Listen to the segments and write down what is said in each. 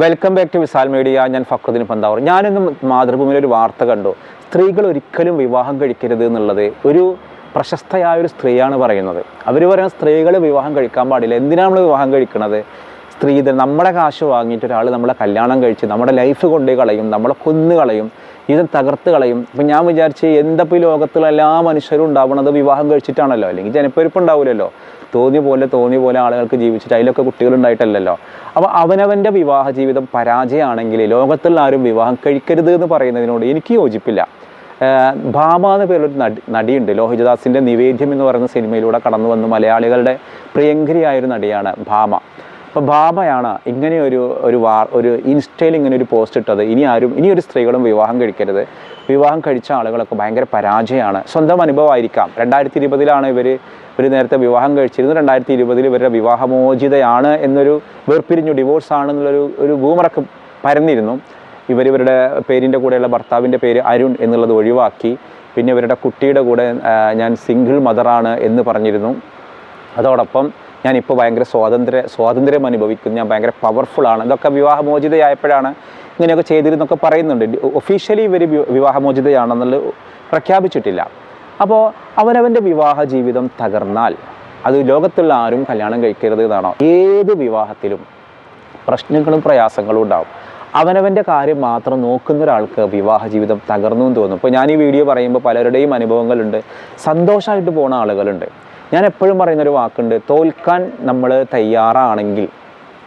Welcome back to Vishal media ഞാൻ ഫക്രുദ്ദീൻ പന്താവർ. ഞാനിന്ന് മാതൃഭൂമിയിൽ ഒരു വാർത്ത കണ്ടു. സ്ത്രീകൾ ഒരിക്കലും വിവാഹം കഴിക്കരുത് എന്നുള്ളത് ഒരു പ്രശസ്തയായ ഒരു സ്ത്രീയാണ് പറയുന്നത്. അവർ പറയുന്നത് സ്ത്രീകൾ വിവാഹം കഴിക്കാൻ പാടില്ല. എന്തിനാണ് നമ്മൾ വിവാഹം കഴിക്കുന്നത് സ്ത്രീധനം നമ്മുടെ കാശ് വാങ്ങിയിട്ട് ഒരാൾ നമ്മളെ കല്യാണം കഴിച്ച് നമ്മുടെ ലൈഫ് കൊണ്ടേ കളയും നമ്മളെ കൊന്നു കളയും ഇത് തകർത്ത് കളയും. അപ്പം ഞാൻ വിചാരിച്ച് എന്തപ്പോൾ ഈ ലോകത്തുള്ള എല്ലാ മനുഷ്യരും ഉണ്ടാവുന്നത് വിവാഹം കഴിച്ചിട്ടാണല്ലോ? അല്ലെങ്കിൽ ജനപ്പെരുപ്പ് ഉണ്ടാവില്ലല്ലോ തോന്നിയ പോലെ തോന്നിയ പോലെ ആളുകൾക്ക് ജീവിച്ചിട്ട് അതിലൊക്കെ കുട്ടികളുണ്ടായിട്ടല്ലല്ലോ? അപ്പോൾ അവനവന്റെ വിവാഹ ജീവിതം പരാജയമാണെങ്കിൽ ലോകത്തുള്ള ആരും വിവാഹം കഴിക്കരുത് എന്ന് പറയുന്നതിനോട് എനിക്ക് യോജിപ്പില്ല. ഭാമ എന്ന പേരിലൊരു നടി നടിയുണ്ട്. ലോഹിതദാസിന്റെ നിവേദ്യം എന്ന് പറയുന്ന സിനിമയിലൂടെ കടന്നു വന്ന് മലയാളികളുടെ പ്രിയങ്കരിയായൊരു നടിയാണ് ഭാമ. അപ്പോൾ ഭാമയാണ് ഇങ്ങനെ ഒരു ഒരു വാർ ഒരു ഇൻസ്റ്റയിൽ ഇങ്ങനെ ഒരു പോസ്റ്റ് ഇട്ടത്. ഇനി ആരും ഇനി ഒരു സ്ത്രീകളും വിവാഹം കഴിക്കരുത്. വിവാഹം കഴിച്ച ആളുകളൊക്കെ ഭയങ്കര പരാജയമാണ്. സ്വന്തം അനുഭവമായിരിക്കാം. രണ്ടായിരത്തി ഇരുപതിലാണ് ഇവർ ഇവർ നേരത്തെ വിവാഹം കഴിച്ചിരുന്നു രണ്ടായിരത്തി ഇരുപതിൽ ഇവരുടെ വിവാഹമോചിതയാണ് എന്നൊരു വേർപിരിഞ്ഞു ഡിവോഴ്സ് ആണെന്നുള്ളൊരു ഒരു ഭൂമറക്ക് പരന്നിരുന്നു. ഇവർ പേരിന്റെ കൂടെയുള്ള ഭർത്താവിന്റെ പേര് അരുൺ എന്നുള്ളത് ഒഴിവാക്കി. പിന്നെ ഇവരുടെ കുട്ടിയുടെ കൂടെ ഞാൻ സിംഗിൾ മദറാണ് എന്ന് പറഞ്ഞിരുന്നു. അതോടൊപ്പം ഞാനിപ്പോൾ ഭയങ്കര സ്വാതന്ത്ര്യ സ്വാതന്ത്ര്യം അനുഭവിക്കുന്നു. ഞാൻ ഭയങ്കര പവർഫുള്ളാണ് ഇതൊക്കെ വിവാഹമോചിതയായപ്പോഴാണ് ഇങ്ങനെയൊക്കെ ചെയ്തിരുന്നൊക്കെ പറയുന്നുണ്ട്. ഒഫീഷ്യലി ഇവർ വിവാഹമോചിതയാണെന്നുള്ളത് പ്രഖ്യാപിച്ചിട്ടില്ല. അപ്പോൾ അവനവന്റെ വിവാഹ ജീവിതം തകർന്നാൽ അത് ലോകത്തുള്ള ആരും കല്യാണം കഴിക്കരുത് എന്നാണോ? ഏത് വിവാഹത്തിലും പ്രശ്നങ്ങളും പ്രയാസങ്ങളും ഉണ്ടാവും. അവനവന്റെ കാര്യം മാത്രം നോക്കുന്ന ഒരാൾക്ക് വിവാഹ ജീവിതം തകർന്നു എന്ന് തോന്നും. ഇപ്പോൾ ഞാൻ ഈ വീഡിയോ പറയുമ്പോൾ പലരുടെയും അനുഭവങ്ങളുണ്ട്. സന്തോഷമായിട്ട് പോണ ആളുകളുണ്ട്. ഞാൻ എപ്പോഴും പറയുന്ന ഒരു വാക്കുണ്ട് തോൽക്കാൻ നമ്മൾ തയ്യാറാണെങ്കിൽ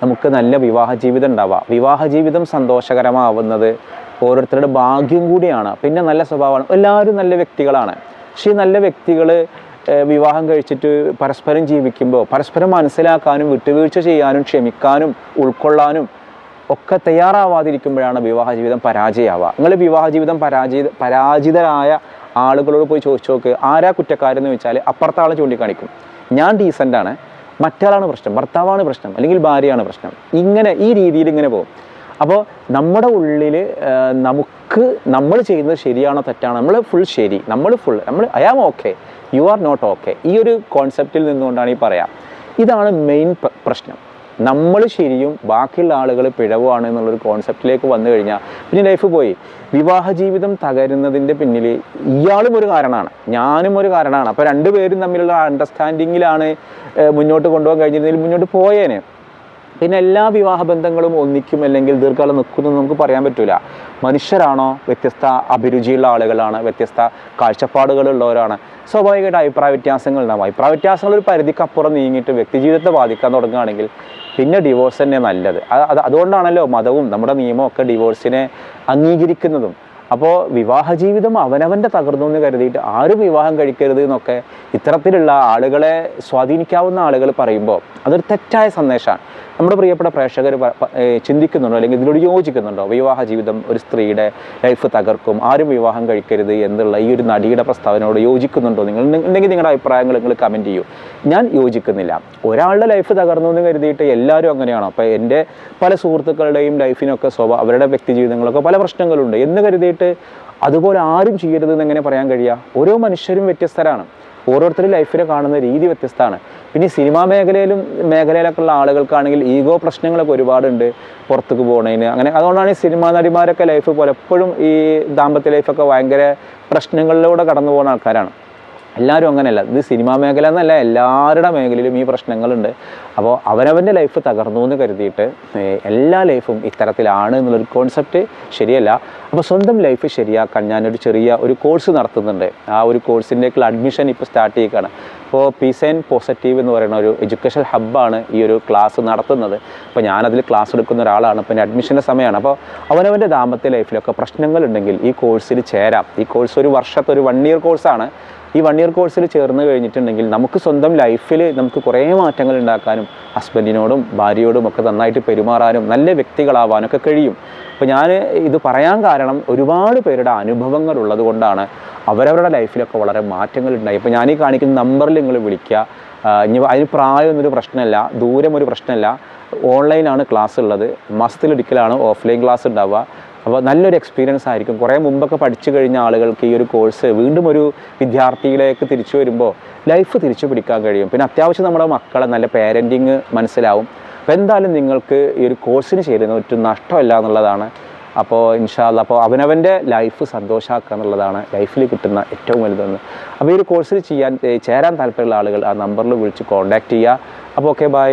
നമുക്ക് നല്ല വിവാഹ ജീവിതം ഉണ്ടാവാം. വിവാഹ ജീവിതം സന്തോഷകരമാവുന്നത് ഓരോരുത്തരുടെ ഭാഗ്യം കൂടിയാണ്. പിന്നെ നല്ല സ്വഭാവമാണ്. എല്ലാവരും നല്ല വ്യക്തികളാണ്. പക്ഷേ ഈ നല്ല വ്യക്തികൾ വിവാഹം കഴിച്ചിട്ട് പരസ്പരം ജീവിക്കുമ്പോൾ പരസ്പരം മനസ്സിലാക്കാനും വിട്ടുവീഴ്ച ചെയ്യാനും ക്ഷമിക്കാനും ഉൾക്കൊള്ളാനും ഒക്കെ തയ്യാറാവാതിരിക്കുമ്പോഴാണ് വിവാഹ ജീവിതം പരാജയമാവുക. നിങ്ങൾ വിവാഹ ജീവിതം പരാജയ പരാജിതരായ ആളുകളോട് പോയി ചോദിച്ചു നോക്ക് ആരാ കുറ്റക്കാരെന്ന് വെച്ചാൽ അപ്പുറത്തെ ആളെ ചൂണ്ടിക്കാണിക്കും. ഞാൻ ഡീസന്റാണ് മറ്റാളാണ് പ്രശ്നം ഭർത്താവാണ് പ്രശ്നം അല്ലെങ്കിൽ ഭാര്യയാണ് പ്രശ്നം. ഇങ്ങനെ ഈ രീതിയിൽ ഇങ്ങനെ പോകും. അപ്പോൾ നമ്മുടെ ഉള്ളിൽ നമുക്ക് നമ്മൾ ചെയ്യുന്നത് ശരിയാണോ തെറ്റാണോ നമ്മൾ ഫുൾ ശരി നമ്മൾ ഫുൾ നമ്മൾ I am okay you are not okay ഈ ഒരു കോൺസെപ്റ്റിൽ നിന്നുകൊണ്ടാണ് ഈ പറയാം. ഇതാണ് മെയിൻ പ്രശ്നം. നമ്മൾ ശരിയും ബാക്കിയുള്ള ആളുകൾ പിഴവുമാണ് എന്നുള്ളൊരു കോൺസെപ്റ്റിലേക്ക് വന്നു കഴിഞ്ഞാൽ പിന്നെ ലൈഫ് പോയി. വിവാഹ ജീവിതം തകരുന്നതിന്റെ പിന്നിൽ ഇയാളും ഒരു കാരണമാണ്. ഞാനും ഒരു കാരണമാണ്. അപ്പോൾ രണ്ടുപേരും തമ്മിലുള്ള അണ്ടർസ്റ്റാൻഡിങ്ങിലാണ് മുന്നോട്ട് കൊണ്ടുപോകാൻ കഴിഞ്ഞിരുന്നെങ്കിൽ മുന്നോട്ട് പോയേനെ. പിന്നെ എല്ലാ വിവാഹ ബന്ധങ്ങളും ഒന്നിക്കും അല്ലെങ്കിൽ ദീർഘകാലം നിൽക്കുമെന്ന് നമുക്ക് പറയാൻ പറ്റില്ല മനുഷ്യരാണോ വ്യത്യസ്ത അഭിരുചിയുള്ള ആളുകളാണ് വ്യത്യസ്ത കാഴ്ചപ്പാടുകളുള്ളവരാണ്. സ്വാഭാവികമായിട്ട് അഭിപ്രായ വ്യത്യാസങ്ങൾ ഉണ്ടാവും. അഭിപ്രായ വ്യത്യാസങ്ങൾ ഒരു പരിധിക്കപ്പുറം നീങ്ങിയിട്ട് വ്യക്തിജീവിതത്തെ ബാധിക്കാൻ തുടങ്ങുകയാണെങ്കിൽ പിന്നെ ഡിവോഴ്സ് തന്നെ നല്ലത്. അത് അതുകൊണ്ടാണല്ലോ മതവും നമ്മുടെ നിയമവും ഒക്കെ ഡിവോഴ്സിനെ അംഗീകരിക്കുന്നതും. അപ്പോൾ വിവാഹ ജീവിതം അവനവന്റെ തകർന്നു എന്ന് കരുതിയിട്ട് ആരും വിവാഹം കഴിക്കരുത് എന്നൊക്കെ ഇത്തരത്തിലുള്ള ആളുകളെ സ്വാധീനിക്കാവുന്ന ആളുകൾ പറയുമ്പോൾ അതൊരു തെറ്റായ സന്ദേശമാണ്. നമ്മുടെ പ്രിയപ്പെട്ട പ്രേക്ഷകർ ചിന്തിക്കുന്നുണ്ടോ? അല്ലെങ്കിൽ ഇതിനോട് യോജിക്കുന്നുണ്ടോ? വിവാഹ ജീവിതം ഒരു സ്ത്രീയുടെ ലൈഫ് തകർക്കും ആരും വിവാഹം കഴിക്കരുത് എന്നുള്ള ഈ ഒരു നടിയുടെ പ്രസ്താവനയോട് യോജിക്കുന്നുണ്ടോ നിങ്ങൾ? ഉണ്ടെങ്കിൽ നിങ്ങളുടെ അഭിപ്രായങ്ങൾ നിങ്ങൾ കമന്റ് ചെയ്യൂ. ഞാൻ യോജിക്കുന്നില്ല. ഒരാളുടെ ലൈഫ് തകർന്നു എന്ന് കരുതിയിട്ട് എല്ലാവരും അങ്ങനെയാണോ? അപ്പോൾ എന്റെ പല സുഹൃത്തുക്കളുടെയും ലൈഫിനൊക്കെ സ്വഭാവം അവരുടെ വ്യക്തി ജീവിതങ്ങളൊക്കെ പല പ്രശ്നങ്ങളുണ്ട് എന്ന് കരുതിയിട്ട് അതുപോലെ ആരും ചെയ്യരുത് എന്ന് എങ്ങനെ പറയാൻ കഴിയുക ഓരോ മനുഷ്യരും വ്യത്യസ്തരാണ്. ഓരോരുത്തരും ലൈഫിൽ കാണുന്ന രീതി വ്യത്യസ്തമാണ്. പിന്നെ സിനിമാ മേഖലയിലും മേഖലയിലൊക്കെ ഉള്ള ആളുകൾക്കാണെങ്കിൽ ഈഗോ പ്രശ്നങ്ങളൊക്കെ ഒരുപാടുണ്ട് പുറത്തേക്ക് പോകണതിന് അങ്ങനെ അതുകൊണ്ടാണ് ഈ സിനിമാ നടിമാരൊക്കെ ലൈഫ് പലപ്പോഴും ഈ ദാമ്പത്യ ലൈഫൊക്കെ ഭയങ്കര പ്രശ്നങ്ങളിലൂടെ കടന്നു പോകുന്ന ആൾക്കാരാണ്. എല്ലാവരും അങ്ങനെയല്ല. ഇത് സിനിമാ മേഖല എന്നല്ല എല്ലാവരുടെ മേഖലയിലും ഈ പ്രശ്നങ്ങളുണ്ട്. അപ്പോൾ അവനവന്റെ ലൈഫ് തകർന്നു എന്ന് കരുതിയിട്ട് എല്ലാ ലൈഫും ഇത്തരത്തിലാണ് എന്നുള്ളൊരു കോൺസെപ്റ്റ് ശരിയല്ല. അപ്പോൾ സ്വന്തം ലൈഫ് ശരിയാക്കാൻ ഞാനൊരു ചെറിയ ഒരു കോഴ്സ് നടത്തുന്നുണ്ട്. ആ ഒരു കോഴ്സിന്റെയൊക്കെയുള്ള അഡ്മിഷൻ ഇപ്പോൾ സ്റ്റാർട്ട് ചെയ്യുകയാണ് അപ്പോൾ പീസ് ആൻഡ് പോസിറ്റീവ് എന്ന് പറയുന്ന ഒരു എഡ്യൂക്കേഷൻ ഹബ്ബാണ് ഈ ഒരു ക്ലാസ് നടത്തുന്നത്. അപ്പോൾ ഞാനതിൽ ക്ലാസ് എടുക്കുന്ന ഒരാളാണ്. പിന്നെ അഡ്മിഷന്റെ സമയമാണ്. അപ്പോൾ അവനവന്റെ ദാമ്പത്യ ലൈഫിലൊക്കെ പ്രശ്നങ്ങളുണ്ടെങ്കിൽ ഈ കോഴ്സിൽ ചേരാം. ഈ കോഴ്സ് ഒരു വർഷത്തെ ഒരു വൺ ഇയർ കോഴ്സാണ് ഈ വൺ ഇയർ കോഴ്സിൽ ചേർന്ന് കഴിഞ്ഞിട്ടുണ്ടെങ്കിൽ നമുക്ക് സ്വന്തം ലൈഫിൽ നമുക്ക് കുറേ മാറ്റങ്ങൾ ഉണ്ടാക്കാനും ഹസ്ബൻഡിനോടും ഭാര്യയോടും ഒക്കെ നന്നായിട്ട് പെരുമാറാനും നല്ല വ്യക്തികളാവാനും ഒക്കെ കഴിയും. അപ്പോൾ ഞാൻ ഇത് പറയാൻ കാരണം ഒരുപാട് പേരുടെ അനുഭവങ്ങൾ ഉള്ളത് കൊണ്ടാണ് അവരവരുടെ ലൈഫിലൊക്കെ വളരെ മാറ്റങ്ങൾ ഉണ്ടായി. ഇപ്പോൾ ഞാൻ ഈ കാണിക്കുന്ന നമ്പറിൽ നിങ്ങൾ വിളിക്കുക ഇനി അതിന് പ്രായമൊന്നൊരു പ്രശ്നമല്ല ദൂരം ഒരു പ്രശ്നമല്ല ഓൺലൈനാണ് ക്ലാസ് ഉള്ളത്. മാസത്തിലൊരിക്കലാണ് ഓഫ്ലൈൻ ക്ലാസ് ഉണ്ടാവുക. അപ്പോൾ നല്ലൊരു എക്സ്പീരിയൻസ് ആയിരിക്കും. കുറേ മുമ്പൊക്കെ പഠിച്ചു കഴിഞ്ഞ ആളുകൾക്ക് ഈ ഒരു കോഴ്സ് വീണ്ടും ഒരു വിദ്യാർത്ഥിയിലേക്ക് തിരിച്ചു വരുമ്പോൾ ലൈഫ് തിരിച്ചു പിടിക്കാൻ കഴിയും. പിന്നെ അത്യാവശ്യം നമ്മുടെ മക്കളെ നല്ല പേരന്റിങ് മനസ്സിലാവും. അപ്പോൾ എന്തായാലും നിങ്ങൾക്ക് ഈ ഒരു കോഴ്സിന് ചേരുന്ന ഒരു നഷ്ടമല്ല എന്നുള്ളതാണ്. അപ്പോൾ ഇൻഷാല്ല അപ്പോൾ അവനവന്റെ ലൈഫ് സന്തോഷമാക്കുക എന്നുള്ളതാണ് ലൈഫിൽ കിട്ടുന്ന ഏറ്റവും വലുതെന്ന്. അപ്പോൾ ഈ ഒരു കോഴ്സിൽ ചെയ്യാൻ ചേരാൻ താല്പര്യമുള്ള ആളുകൾ ആ നമ്പറിൽ വിളിച്ച് കോൺടാക്റ്റ് ചെയ്യുക. അപ്പോൾ ഓക്കെ ബൈ